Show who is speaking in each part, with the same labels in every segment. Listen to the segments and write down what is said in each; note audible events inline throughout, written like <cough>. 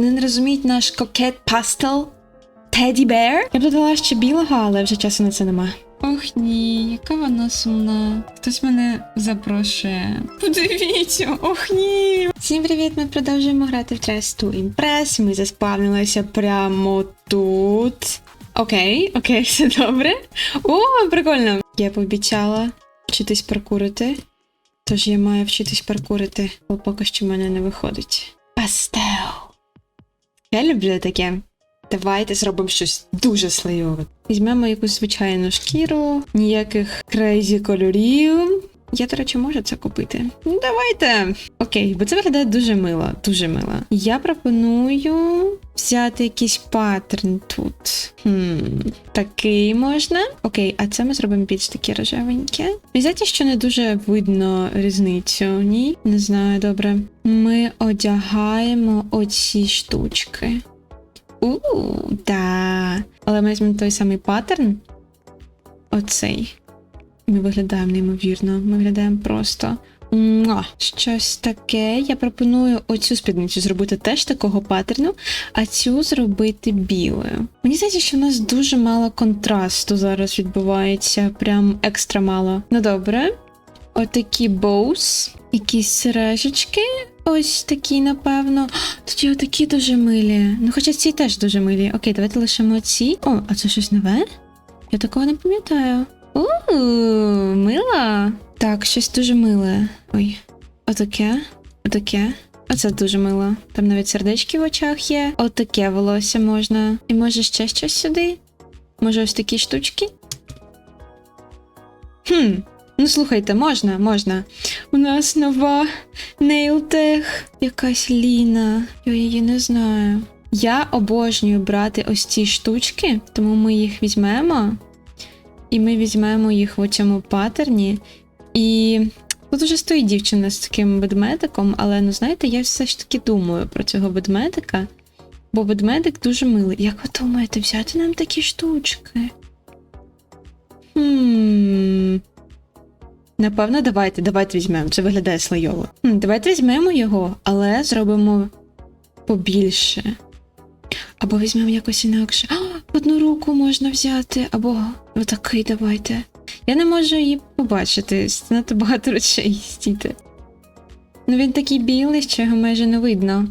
Speaker 1: Не розуміють наш кокет пастел Теді Бер. Я б додала ще білого, але вже часу на це нема. Ох ні, яка вона сумна. Хтось мене запрошує. Подивіться, ох ні. Всім привіт! Ми продовжуємо грати в Trust to Impress. Ми заспавнилися прямо тут. Окей, окей, все добре. О, прикольно. Я пообіцяла вчитись паркурити. Тож я маю вчитись паркурити, бо поки що в мене не виходить. Пастел. Я люблю таке. Давайте зробимо щось дуже слайове. Візьмемо якусь звичайну шкіру, ніяких крейзі кольорів. Я, до речі, можу це купити. Ну, давайте. Окей, бо це виглядає дуже мило, дуже мило. Я пропоную взяти якийсь паттерн тут. Хм, такий можна. Окей, а це ми зробимо більш таке рожевеньке. Мені що не дуже видно різницю. Ні, не знаю, добре. Ми одягаємо оці штучки. У, да. Але ми візьмемо той самий паттерн. Оцей. Ми виглядаємо неймовірно. Ми виглядаємо просто. Муа. Щось таке. Я пропоную оцю спідницю зробити теж такого паттерну, а цю зробити білою. Мені здається, що в нас дуже мало контрасту зараз відбувається, прям екстра мало. Ну добре. Отакі боус, якісь сережечки. Ось такі, напевно. Тоді отакі дуже милі. Ну, хоча ці теж дуже милі. Окей, давайте лишимо ці. О, а це щось нове? Я такого не пам'ятаю. У, мила. Так, щось дуже миле. Ой. Отаке. Отаке. Оце дуже мило. Там навіть сердечки в очах є. Отаке волосся можна. І може ще щось сюди? Може, ось такі штучки? Хм. Ну, слухайте, можна, можна. У нас нова нейлтех. Якась Ліна. Я її не знаю. Я обожнюю брати ось ці штучки, тому ми їх візьмемо. І ми візьмемо їх в цьому паттерні. І тут уже стоїть дівчина з таким ведмедиком, але ну знаєте, я все ж таки думаю про цього ведмедика. Бо ведмедик дуже милий. Як ви думаєте, взяти нам такі штучки? Хм. Напевно, давайте, давайте візьмемо. Це виглядає слайово. Хм, давайте візьмемо його, але зробимо побільше. Або візьмемо якось інакше. А, одну руку можна взяти, або отакий давайте. Я не можу її побачити, занадто багато речей стійте. Ну він такий білий, що його майже не видно.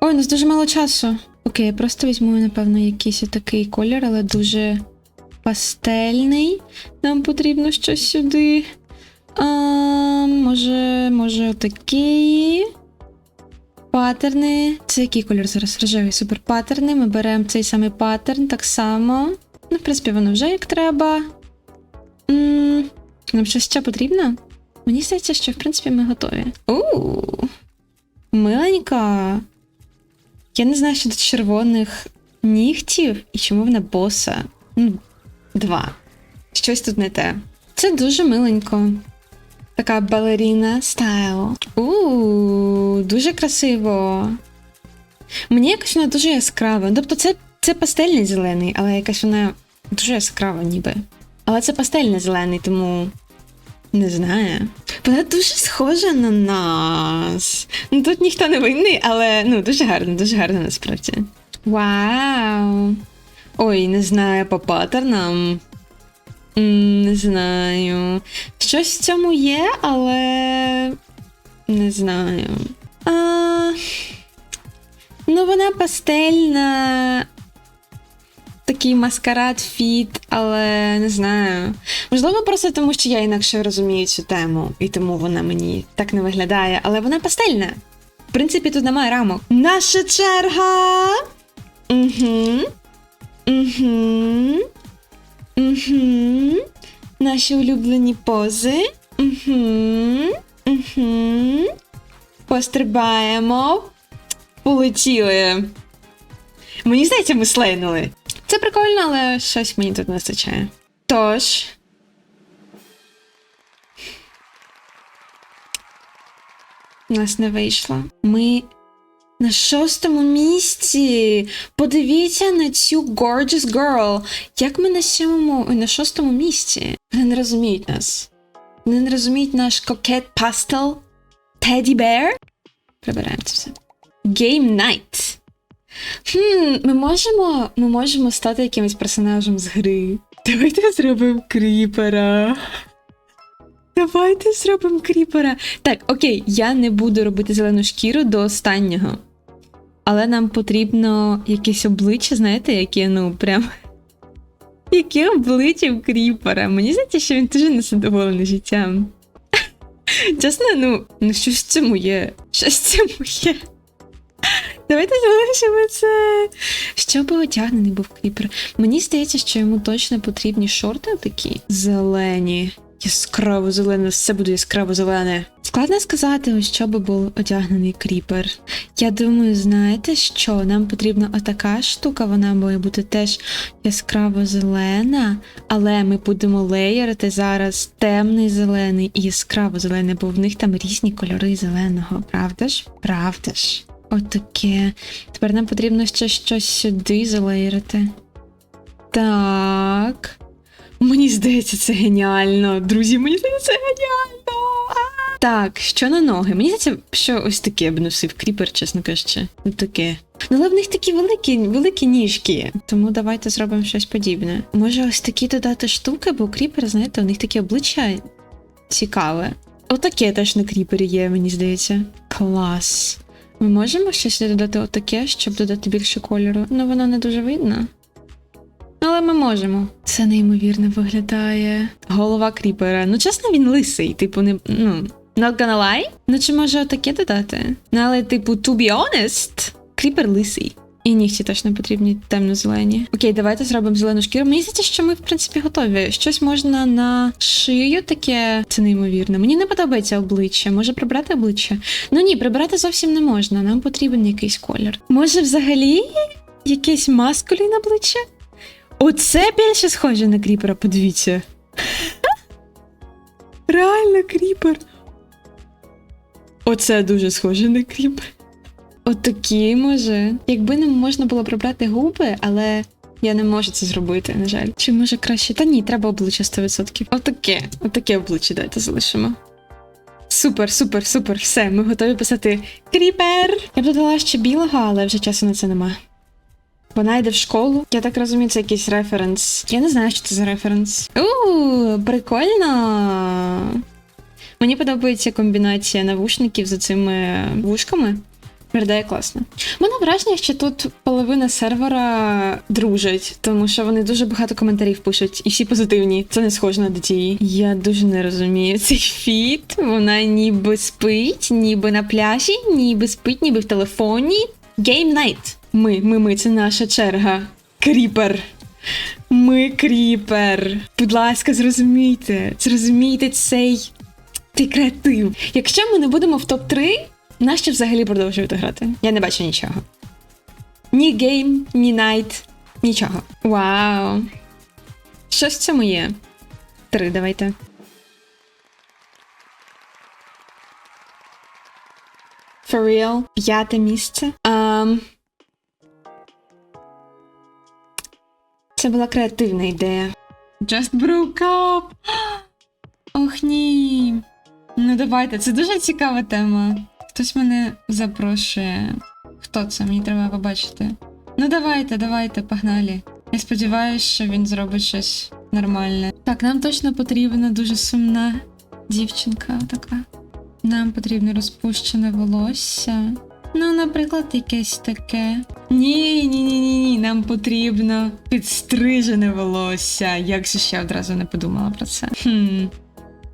Speaker 1: Ой, у нас дуже мало часу. Окей, я просто візьму, напевно, якийсь отакий колір, але дуже пастельний. Нам потрібно щось сюди. А, може, може, отакий. Паттерни. Це який кольор зараз? Рожевий супер паттерни. Ми беремо цей самий паттерн так само. Ну, в принципі, воно вже як треба. м нам щось ще потрібно? Мені здається, що в принципі ми готові. У миленька. Я не знаю щодо червоних нігтів і чому вона боса. Ну, два. Щось тут не те. Це дуже миленько. Така балеріна стайл. У дуже красиво. Мені якось вона дуже яскрава. Тобто це, це пастельний зелений, але якась вона дуже яскрава, ніби. Але це пастельний зелений, тому не знаю. Вона дуже схожа на нас. Ну тут ніхто не винний, але ну дуже гарно, дуже гарно насправді. Вау! Ой, не знаю, по паттернам. Не знаю. Щось в цьому є, але не знаю. А... Ну, вона пастельна. Такий маскарад фіт, але не знаю. Можливо, просто тому, що я інакше розумію цю тему, і тому вона мені так не виглядає, але вона пастельна. В принципі, тут немає рамок. Наша черга. Угу. Угу. Угу. Наші улюблені пози. Угу. Угу. Пострибаємо. Полетіли. Мені здається, ми слейнули. Це прикольно, але щось мені тут не вистачає. Тож. У нас не вийшло. Ми на шостому місці. Подивіться на цю gorgeous girl. Як ми на сьомому, на шостому місці? Вони не розуміють нас. Вони не розуміють наш кокет пастел Teddy Bear. Прибираємо це все. Game Night. Хм, ми можемо, ми можемо стати якимось персонажем з гри. Давайте зробимо кріпера. Давайте зробимо кріпера. Так, окей, я не буду робити зелену шкіру до останнього. Але нам потрібно якесь обличчя, знаєте, яке, ну, прям. <laughs> Яке обличчя в кріпера? Мені здається, що він дуже незадоволений життям. <laughs> Чесно, ну, ну щось в цьому є. Щось в цьому є. Давайте залишимо це. Щоб одягнений був кріпер. Мені здається, що йому точно потрібні шорти такі зелені. Яскраво зелене, все буде яскраво зелене. Складно сказати, у що би був одягнений кріпер. Я думаю, знаєте що? Нам потрібна отака штука, вона має бути теж яскраво зелена, але ми будемо леєрити зараз темний зелений і яскраво зелений, бо в них там різні кольори зеленого, правда ж? Правда ж? Отаке. Тепер нам потрібно ще щось сюди залеєрити. Так. Мені здається, це геніально. Друзі, мені здається, це геніально. Так, що на ноги? Мені здається, що ось таке б носив кріпер, чесно кажучи. Ось таке. Ну, але в них такі великі, великі ніжки. Тому давайте зробимо щось подібне. Може, ось такі додати штуки, бо кріпер, знаєте, у них таке обличчя цікаве. Отаке теж на кріпері є, мені здається. Клас. Ми можемо щось додати отаке, щоб додати більше кольору. Ну, воно не дуже видно. Але ми можемо. Це неймовірно виглядає. Голова кріпера. Ну, чесно, він лисий, типу, не. Ну, not gonna lie. Ну, чи може отаке додати? Ну, але, типу, to be honest, кріпер лисий. І нігті точно потрібні темно-зелені. Окей, давайте зробимо зелену шкіру. Мені здається, що ми, в принципі, готові. Щось можна на шию таке. Це неймовірно. Мені не подобається обличчя. Може прибрати обличчя? Ну ні, прибрати зовсім не можна. Нам потрібен якийсь колір. Може, взагалі якесь маскулін обличчя? Оце більше схоже на кріпера, подивіться. <laughs> Реально кріпер. Оце дуже схоже на кріпер. Отакі, може. Якби нам можна було прибрати губи, але я не можу це зробити, на жаль. Чи може краще? Та ні, треба обличчя 100%. Отаке. Отаке обличчя давайте залишимо. Супер, супер, супер. Все, ми готові писати кріпер. Я б додала ще білого, але вже часу на це нема. Вона йде в школу. Я так розумію, це якийсь референс. Я не знаю, що це за референс. У, прикольно. Мені подобається комбінація навушників з цими вушками. Виглядає класно. Мене враження, що тут половина сервера дружать, тому що вони дуже багато коментарів пишуть, і всі позитивні. Це не схоже на дитії. Я дуже не розумію цей фіт. Вона ніби спить, ніби на пляжі, ніби спить, ніби в телефоні. Game night. Ми, ми, ми, це наша черга. Кріпер. Ми кріпер. Будь ласка, зрозумійте. Зрозумійте цей ти креатив. Якщо ми не будемо в топ-3, нащо взагалі продовжувати грати? Я не бачу нічого. Ні гейм, ні найт, нічого. Вау. Що в цьому є? Три, давайте. For real. П'яте місце. Um, це була креативна ідея. Just broke up. <gasps> Ох ні. Давайте, це дуже цікава тема. Хтось мене запрошує. Хто це? Мені треба побачити. Ну давайте, давайте, погнали. Я сподіваюся, що він зробить щось нормальне. Так, нам точно потрібна дуже сумна дівчинка така. Нам потрібно розпущене волосся. Ну, наприклад, якесь таке. Ні, ні, ні, ні, ні. Нам потрібно підстрижене волосся. Як же ще одразу не подумала про це? Хм.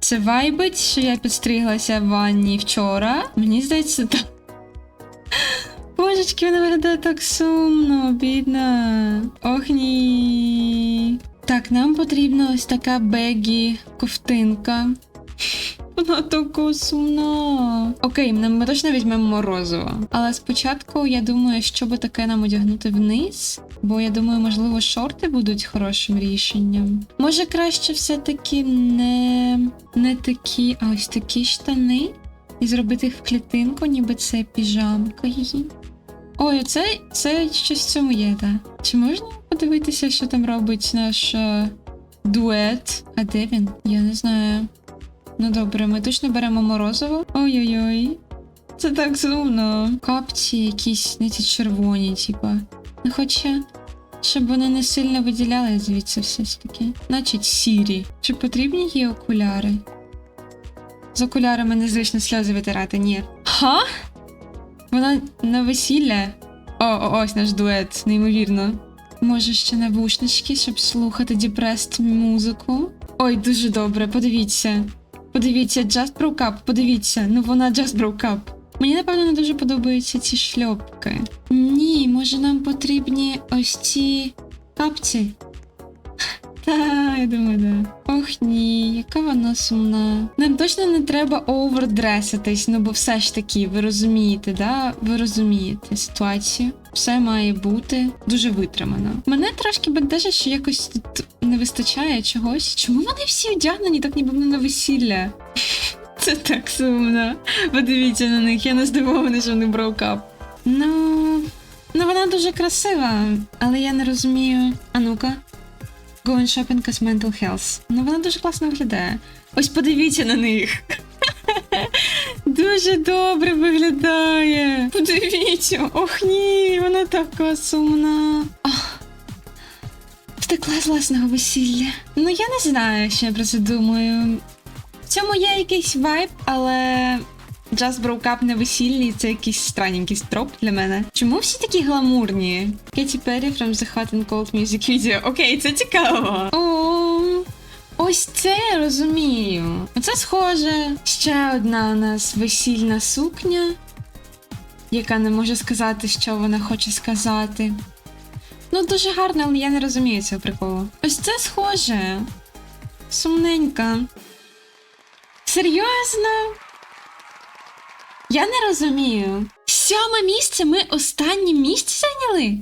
Speaker 1: Це вайбить, що я підстриглася в ванні вчора. Мені здається, так. Божечки, вона виглядає так сумно, бідна. Ох ні. Так, нам потрібна ось така бегі ковтинка. Вона така сумна. Окей, ми, точно візьмемо морозиво. Але спочатку я думаю, що би таке нам одягнути вниз. Бо я думаю, можливо, шорти будуть хорошим рішенням. Може, краще все-таки не, не такі, а ось такі штани. І зробити їх в клітинку, ніби це піжамка її. Ой, це, це щось в цьому є, так. Чи можна подивитися, що там робить наш е, дует? А де він? Я не знаю. Ну добре, ми точно беремо морозиво. Ой-ой-ой. Це так сумно. Капці якісь, не ці червоні, типа. Ну, Хоча, щоб вони не сильно виділяли звідси все ж таки. Значить, сірі. Чи потрібні їй окуляри? З окулярами незвично сльози витирати, ні. Ха? Вона на весілля? О, о, ось наш дует, неймовірно. Може, ще навушнички, щоб слухати діпрест музику? Ой, дуже добре, подивіться. Подивіться, Just Broke Up, подивіться, ну вона Just Broke Up. Мені, напевно, не дуже подобаються ці шльопки. Ні, може нам потрібні ось ці капці? <laughs> Та, я думаю, да. Ох ні, яка вона сумна. Нам точно не треба овердреситись, ну бо все ж таки, ви розумієте, да? Ви розумієте ситуацію. Все має бути дуже витримано. Мене трошки бентежить, що якось тут не вистачає чогось. Чому вони всі одягнені, так ніби вони на весілля? <laughs> Це так сумно. Подивіться на них, я не здивована, що вони брокап. Ну, ну вона дуже красива, але я не розумію. А ну-ка. Going shopping as mental health. Ну вона дуже класно виглядає. Ось подивіться на них. <laughs> Дуже добре виглядає. Подивіться, ох ні, вона така сумна. Ах, Втекла з власного весілля. Ну я не знаю, що я про це думаю. В цьому є якийсь вайб, але Just Broke Up на весіллі це якийсь странненький строп для мене. Чому всі такі гламурні? Кеті Перрі from the Hot and Cold Music Video. Окей, це цікаво. О, ось це я розумію. Оце схоже. Ще одна у нас весільна сукня, яка не може сказати, що вона хоче сказати. Ну, дуже гарно, але я не розумію цього приколу. Ось це схоже. Сумненька. Серйозно? Я не розумію. Сьоме місце ми останнє місце зайняли?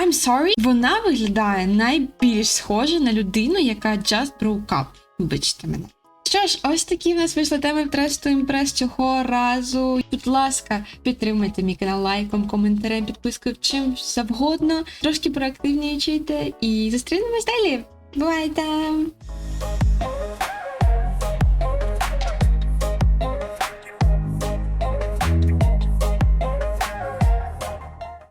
Speaker 1: I'm sorry. Вона виглядає найбільш схоже на людину, яка just broke up. Вибачте мене. Що ж, ось такі в нас вийшли теми в Тресту імпрес цього разу. Будь ласка, підтримуйте мій канал лайком, коментарем, підпискою, чим завгодно. Трошки проактивнічайте і зустрінемось далі. Бувайте!